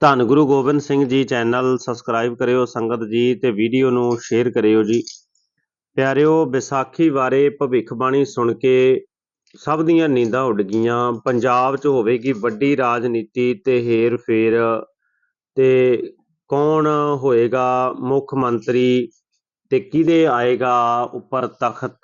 ਧੰਨ Guru Gobind Singh ji channel subscribe ਕਰਿਓ, ਸੰਗਤ ਜੀ ਤੇ ਵੀਡੀਓ ਨੂੰ ਸ਼ੇਅਰ ਕਰਿਓ ਜੀ। ਪਿਆਰਿਓ, ਵਿਸਾਖੀ ਬਾਰੇ ਭਵਿੱਖਬਾਣੀ ਸੁਣ ਕੇ ਸਭ ਦੀਆਂ ਨੀਂਦਾਂ ਉੱਡ ਗਈਆਂ। ਪੰਜਾਬ 'ਚ ਹੋਵੇਗੀ ਵੱਡੀ ਰਾਜਨੀਤੀ ਤੇ ਹੇਰ ਫੇਰ ਤੇ ਕੌਣ ਹੋਏਗਾ ਮੁੱਖ ਮੰਤਰੀ ਤੇ ਕਿਹਦੇ ਆਏਗਾ ਉੱਪਰ ਤਖਤ?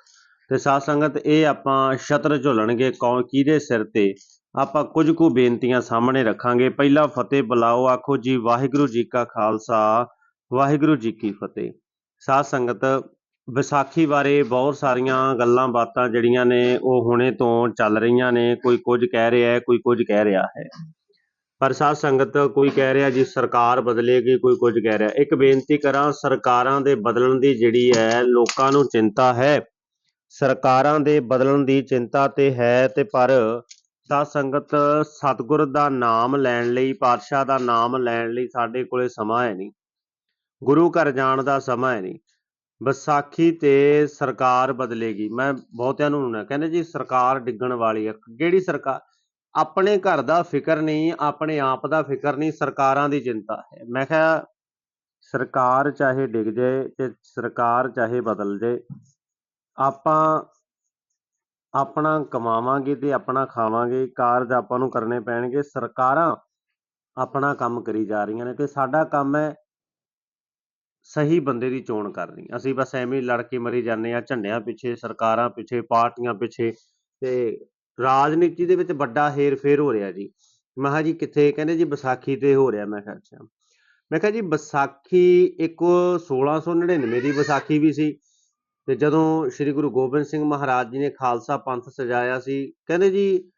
ਤੇ ਸਾਧ ਸੰਗਤ, ਇਹ ਆਪਾਂ ਛਤਰ ਝੁੱਲਣਗੇ ਕੌਣ, ਕਿਹਦੇ ਸਿਰ ਤੇ ਆਪਾਂ ਕੁਝ ਕੁ ਬੇਨਤੀਆਂ ਸਾਹਮਣੇ ਰੱਖਾਂਗੇ। ਪਹਿਲਾ ਫਤਿਹ ਬੁਲਾਓ, ਆਖੋ ਜੀ, ਵਾਹਿਗੁਰੂ ਜੀ ਕਾ ਖਾਲਸਾ, ਵਾਹਿਗੁਰੂ ਜੀ ਕੀ ਫਤਿਹ। ਸਾਧ ਸੰਗਤ, ਵਿਸਾਖੀ ਬਾਰੇ ਬਹੁਤ ਸਾਰੀਆਂ ਗੱਲਾਂ ਬਾਤਾਂ ਜਿਹੜੀਆਂ ਨੇ, ਉਹ ਹੁਣੇ ਤੋਂ ਚੱਲ ਰਹੀਆਂ ਨੇ, ਕੋਈ ਕੁਝ ਕਹਿ ਰਿਹਾ ਹੈ, ਕੋਈ ਕੁਝ ਕਹਿ ਰਿਹਾ ਹੈ। ਪਰ ਸਾਧ ਸੰਗਤ, ਕੋਈ ਕਹਿ ਰਿਹਾ ਜੀ, ਸਰਕਾਰ ਬਦਲੇਗੀ, ਕੋਈ ਕੁਝ ਕਹਿ ਰਿਹਾ। ਇੱਕ ਬੇਨਤੀ ਕਰਾਂ, ਸਰਕਾਰਾਂ ਦੇ ਬਦਲਣ ਦੀ ਜਿਹੜੀ ਹੈ, ਲੋਕਾਂ ਨੂੰ ਚਿੰਤਾ ਹੈ। ਸਰਕਾਰਾਂ ਦੇ ਬਦਲਣ ਦੀ ਚਿੰਤਾ ਤੇ ਹੈ ਤੇ ਪਰ ਸਾਧ ਸੰਗਤ ਸਤਿਗੁਰ ਦਾ ਨਾਮ ਲੈਣ ਲਈ, ਪਾਤਸ਼ਾਹ ਦਾ ਨਾਮ ਲੈਣ ਲਈ ਸਾਡੇ ਕੋਲੇ ਸਮਾਂ ਹੈ ਨਹੀਂ। ਗੁਰੂ ਘਰ ਜਾਣ ਦਾ ਸਮਾਂ ਹੈ ਨਹੀਂ। ਵਿਸਾਖੀ ਤੇ ਸਰਕਾਰ ਬਦਲੇਗੀ। ਮੈਂ ਬਹੁਤਿਆਂ ਨੂੰ ਨਾ ਕਹਿੰਦੇ ਜੀ, ਸਰਕਾਰ ਡਿੱਗਣ ਵਾਲੀ ਹੈ ਕਿਹੜੀ ਸਰਕਾਰ? ਆਪਣੇ ਘਰ ਦਾ ਫਿਕਰ ਨਹੀਂ, ਆਪਣੇ ਆਪ ਦਾ ਫਿਕਰ ਨਹੀਂ, ਸਰਕਾਰਾਂ ਦੀ ਚਿੰਤਾ ਹੈ। ਮੈਂ ਕਿਹਾ, ਸਰਕਾਰ ਚਾਹੇ ਡਿੱਗ ਜਾਏ ਤੇ ਸਰਕਾਰ ਚਾਹੇ ਬਦਲ ਜਾਏ, ਆਪਾਂ ਆਪਣਾ ਕਮਾਵਾਂਗੇ ਤੇ ਆਪਣਾ ਖਾਵਾਂਗੇ, ਕਾਰਜ ਆਪਾਂ ਨੂੰ ਕਰਨੇ ਪੈਣਗੇ, ਸਰਕਾਰਾਂ ਆਪਣਾ ਕੰਮ ਕਰੀ ਜਾ ਰਹੀਆਂ ਨੇ ਤੇ ਸਾਡਾ ਕੰਮ ਹੈ ਸਹੀ ਬੰਦੇ ਦੀ ਚੋਣ ਕਰਨੀ। ਅਸੀਂ ਬਸ ਐਵੇਂ ਹੀ ਲੜ ਕੇ ਮਰੀ ਜਾਂਦੇ ਆ ਝੰਡਿਆਂ ਪਿੱਛੇ, ਸਰਕਾਰਾਂ ਪਿੱਛੇ, ਪਾਰਟੀਆਂ ਪਿੱਛੇ ਤੇ ਰਾਜਨੀਤੀ ਦੇ ਵਿੱਚ ਵੱਡਾ ਹੇਰ-ਫੇਰ ਹੋ ਰਿਹਾ ਜੀ। ਮੈਂ ਕਿਹਾ ਜੀ ਕਿੱਥੇ? ਕਹਿੰਦੇ ਜੀ ਵਿਸਾਖੀ ਤੇ ਹੋ ਰਿਹਾ, ਮੈਂ ਕਿਹਾ ਅੱਛਾ। ਮੈਂ ਕਿਹਾ ਜੀ ਵਿਸਾਖੀ ਇੱਕ 1699 ਦੀ ਵਿਸਾਖੀ ਵੀ ਸੀ। ਤੇ ਜਦੋਂ ਸ੍ਰੀ ਗੁਰੂ ਗੋਬਿੰਦ ਸਿੰਘ ਮਹਾਰਾਜ ਜੀ ਨੇ ਖਾਲਸਾ ਪੰਥ ਸਜਾਇਆ ਸੀ, ਕਹਿੰਦੇ ਜੀ,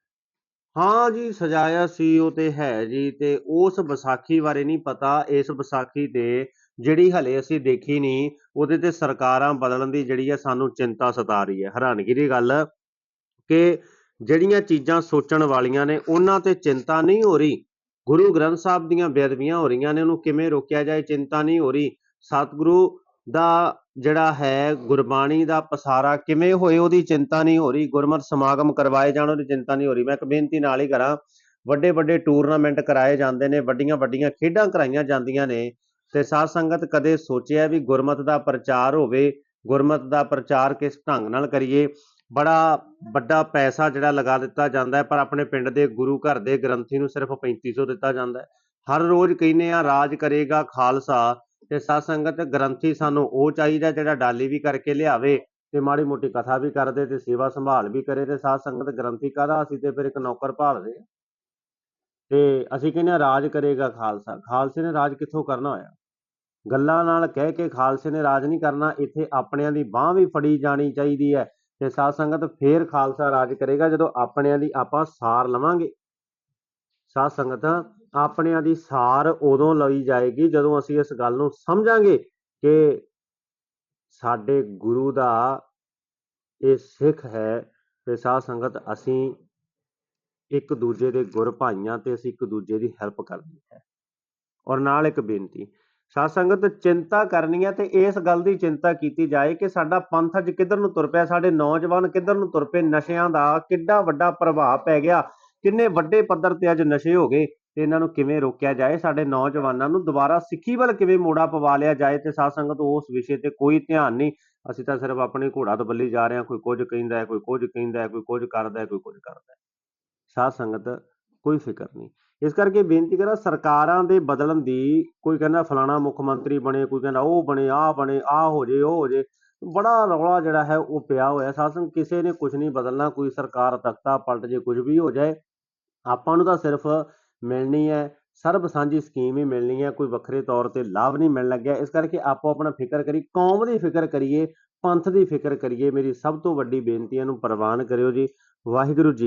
ਹਾਂ ਜੀ, ਸਜਾਇਆ ਸੀ, ਉਹ ਤੇ ਹੈ ਜੀ, ਤੇ ਉਸ ਵਿਸਾਖੀ ਬਾਰੇ ਨਹੀਂ ਪਤਾ, ਇਸ ਵਿਸਾਖੀ ਤੇ ਜਿਹੜੀ ਹਲੇ ਅਸੀਂ ਦੇਖੀ ਨਹੀਂ, ਉਹਦੇ ਤੇ ਸਰਕਾਰਾਂ ਬਦਲਣ ਦੀ ਜਿਹੜੀ ਹੈ ਸਾਨੂੰ ਚਿੰਤਾ ਸਤਾ ਰਹੀ ਹੈ। ਹੈਰਾਨਗੀ ਦੀ ਗੱਲ, ਕਿ ਜਿਹੜੀਆਂ ਚੀਜ਼ਾਂ ਸੋਚਣ ਵਾਲੀਆਂ ਨੇ, ਉਹਨਾਂ ਤੇ ਚਿੰਤਾ ਨਹੀਂ ਹੋ ਰਹੀ। ਗੁਰੂ ਗ੍ਰੰਥ ਸਾਹਿਬ ਦੀਆਂ ਬੇਅਦਬੀਆਂ ਹੋ ਰਹੀਆਂ ਨੇ, ਉਹਨੂੰ ਕਿਵੇਂ ਰੋਕਿਆ ਜਾਏ, ਚਿੰਤਾ ਨਹੀਂ ਹੋ ਰਹੀ। ਸਤਿਗੁਰੂ ਦਾ ਜਿਹੜਾ ਹੈ ਗੁਰਬਾਣੀ ਦਾ ਪਸਾਰਾ ਕਿਵੇਂ ਹੋਏ, ਉਹਦੀ ਚਿੰਤਾ ਨਹੀਂ ਹੋ ਰਹੀ। ਗੁਰਮਤ ਸਮਾਗਮ ਕਰਵਾਏ ਜਾਣ, ਉਹਦੀ ਚਿੰਤਾ ਨਹੀਂ ਹੋ ਰਹੀ। ਮੈਂ ਇੱਕ ਬੇਨਤੀ ਨਾਲ ਹੀ ਕਰਾਂ ਵੱਡੇ ਵੱਡੇ ਟੂਰਨਾਮੈਂਟ ਕਰਾਏ ਜਾਂਦੇ ਨੇ ਵੱਡੀਆਂ ਵੱਡੀਆਂ ਖੇਡਾਂ ਕਰਾਈਆਂ ਜਾਂਦੀਆਂ ਨੇ, ਤੇ ਸਾਧ ਸੰਗਤ ਕਦੇ ਸੋਚਿਆ ਵੀ ਗੁਰਮਤ ਦਾ ਪ੍ਰਚਾਰ ਹੋਵੇ, ਗੁਰਮਤ ਦਾ ਪ੍ਰਚਾਰ ਕਿਸ ਢੰਗ ਨਾਲ ਕਰੀਏ? ਬੜਾ ਵੱਡਾ ਪੈਸਾ ਜਿਹੜਾ ਲਗਾ ਦਿੱਤਾ ਜਾਂਦਾ ਹੈ, ਪਰ ਆਪਣੇ ਪਿੰਡ ਦੇ ਗੁਰੂ ਘਰ ਦੇ ਗ੍ਰੰਥੀ ਨੂੰ ਸਿਰਫ 3500 ਦਿੱਤਾ ਜਾਂਦਾ ਹੈ। ਹਰ ਰੋਜ਼ ਕਹਿੰਦੇ ਆ, ਰਾਜ ਕਰੇਗਾ ਖਾਲਸਾ ਤੇ ਸਾਧ ਸੰਗਤ ਗ੍ਰੰਥੀ ਸਾਨੂੰ ਉਹ ਚਾਹੀਦਾ ਜਿਹੜਾ ਡਾਲੀ ਵੀ ਕਰਕੇ ਲਿਆਵੇ ਤੇ ਮਾੜੀ ਮੋਟੀ ਕਥਾ ਵੀ ਕਰਦੇ ਤੇ ਸੇਵਾ ਸੰਭਾਲ ਵੀ ਕਰੇ ਤੇ ਸਾਧ ਸੰਗਤ ਗ੍ਰੰਥੀ ਕਾਹਦਾ ਅਸੀਂ ਤੇ ਫਿਰ ਇੱਕ ਨੌਕਰ ਭਾਲਦੇ ਤੇ ਅਸੀਂ ਕਹਿੰਦੇ ਹਾਂ ਰਾਜ ਕਰੇਗਾ ਖਾਲਸਾ। ਖਾਲਸੇ ਨੇ ਰਾਜ ਕਿੱਥੋਂ ਕਰਨਾ ਹੋਇਆ? ਗੱਲਾਂ ਨਾਲ ਕਹਿ ਕੇ ਖਾਲਸੇ ਨੇ ਰਾਜ ਨਹੀਂ ਕਰਨਾ, ਇੱਥੇ ਆਪਣਿਆਂ ਦੀ ਬਾਹ ਵੀ ਫੜੀ ਜਾਣੀ ਚਾਹੀਦੀ ਹੈ ਤੇ ਸਾਧ ਸੰਗਤ ਫੇਰ ਖਾਲਸਾ ਰਾਜ ਕਰੇਗਾ ਜਦੋਂ ਆਪਣਿਆਂ ਦੀ ਆਪਾਂ ਸਾਰ ਲਵਾਂਗੇ। ਸਾਧ ਸੰਗਤ ਆਪਣਿਆਂ ਦੀ ਸਾਰ ਉਦੋਂ ਲਈ ਜਾਏਗੀ ਜਦੋਂ ਅਸੀਂ ਇਸ ਗੱਲ ਨੂੰ ਸਮਝਾਂਗੇ ਕਿ ਸਾਡੇ ਗੁਰੂ ਦਾ ਇਹ ਸਿੱਖ ਹੈ ਤੇ ਸਾਧ ਸੰਗਤ ਅਸੀਂ ਇੱਕ ਦੂਜੇ ਦੇ ਗੁਰ ਭਾਈਆਂ ਤੇ ਅਸੀਂ ਇੱਕ ਦੂਜੇ ਦੀ ਹੈਲਪ ਕਰਨੀ ਹੈ। ਔਰ ਨਾਲ ਇੱਕ ਬੇਨਤੀ, ਸਾਧ ਸੰਗਤ ਚਿੰਤਾ ਕਰਨੀ ਹੈ ਤੇ ਇਸ ਗੱਲ ਦੀ ਚਿੰਤਾ ਕੀਤੀ ਜਾਏ ਕਿ ਸਾਡਾ ਪੰਥ ਅੱਜ ਕਿੱਧਰ ਨੂੰ ਤੁਰ ਪਿਆ, ਸਾਡੇ ਨੌਜਵਾਨ ਕਿੱਧਰ ਨੂੰ ਤੁਰ ਪਏ, ਨਸ਼ਿਆਂ ਦਾ ਕਿੱਡਾ ਵੱਡਾ ਪ੍ਰਭਾਵ ਪੈ ਗਿਆ, ਕਿੰਨੇ ਵੱਡੇ ਪੱਧਰ ਤੇ ਅੱਜ ਨਸ਼ੇ ਹੋ ਗਏ। ਤੇ ਇਹਨਾਂ ਨੂੰ ਕਿਵੇਂ ਰੋਕਿਆ ਜਾਏ, ਸਾਡੇ ਨੌਜਵਾਨਾਂ ਨੂੰ ਦੁਬਾਰਾ ਸਿੱਖੀ ਵੱਲ ਕਿਵੇਂ ਮੋੜਾ ਪਵਾ ਲਿਆ ਜਾਏ ਤੇ ਸਾਧ ਸੰਗਤ ਉਸ ਵਿਸ਼ੇ ਤੇ ਕੋਈ ਧਿਆਨ ਨਹੀਂ। ਅਸੀਂ ਤਾਂ ਸਿਰਫ ਆਪਣੀ ਘੋੜਾ ਤੋਂ ਬੱਲੀ ਜਾ ਰਹੇ ਹਾਂ, ਕੋਈ ਕੁਝ ਕਹਿੰਦਾ ਹੈ, ਕੋਈ ਕੁਝ ਕਹਿੰਦਾ ਹੈ, ਕੋਈ ਕੁਝ ਕਰਦਾ ਹੈ, ਕੋਈ ਕੁਝ ਕਰਦਾ ਹੈ। ਸਾਧ ਸੰਗਤ ਕੋਈ ਫਿਕਰ ਨਹੀਂ। ਇਸ ਕਰਕੇ ਬੇਨਤੀ ਕਰਾਂ ਸਰਕਾਰਾਂ ਦੇ ਬਦਲਣ ਦੀ, ਕੋਈ ਕਹਿੰਦਾ ਫਲਾਣਾ ਮੁੱਖ ਮੰਤਰੀ ਬਣੇ, ਕੋਈ ਕਹਿੰਦਾ ਉਹ ਬਣੇ, ਆਹ ਬਣੇ, ਆਹ ਹੋ ਜੇ, ਉਹ ਹੋ ਜੇ, ਬੜਾ ਰੌਲਾ ਜਿਹੜਾ ਹੈ ਉਹ ਪਿਆ ਹੋਇਆ। ਸਾਧ ਸੰਗਤ ਕਿਸੇ ਨੇ ਕੁਝ ਨਹੀਂ ਬਦਲਣਾ, ਕੋਈ ਸਰਕਾਰ ਤਖਤਾ ਪਲਟ ਜੇ ਕੁਝ ਵੀ ਹੋ ਜਾਏ, ਆਪਾਂ ਨੂੰ ਤਾਂ ਸਿਰਫ ਮਿਲਣੀ ਹੈ ਸਰਬ ਸਾਂਝੀ ਸਕੀਮ ਹੀ ਮਿਲਣੀ ਹੈ, ਕੋਈ ਵੱਖਰੇ ਤੌਰ ਤੇ ਲਾਭ ਨਹੀਂ ਮਿਲਣ ਲੱਗਿਆ। ਇਸ ਕਰਕੇ ਆਪੋ ਆਪਣਾ ਫਿਕਰ ਕਰੀ, ਕੌਮ ਦੀ ਫਿਕਰ ਕਰੀਏ, ਪੰਥ ਦੀ ਫਿਕਰ ਕਰੀਏ। ਮੇਰੀ ਸਭ ਤੋਂ ਵੱਡੀ ਬੇਨਤੀ ਹੈ ਨੂੰ ਪ੍ਰਵਾਨ ਕਰਿਓ ਜੀ। ਵਾਹਿਗੁਰੂ ਜੀ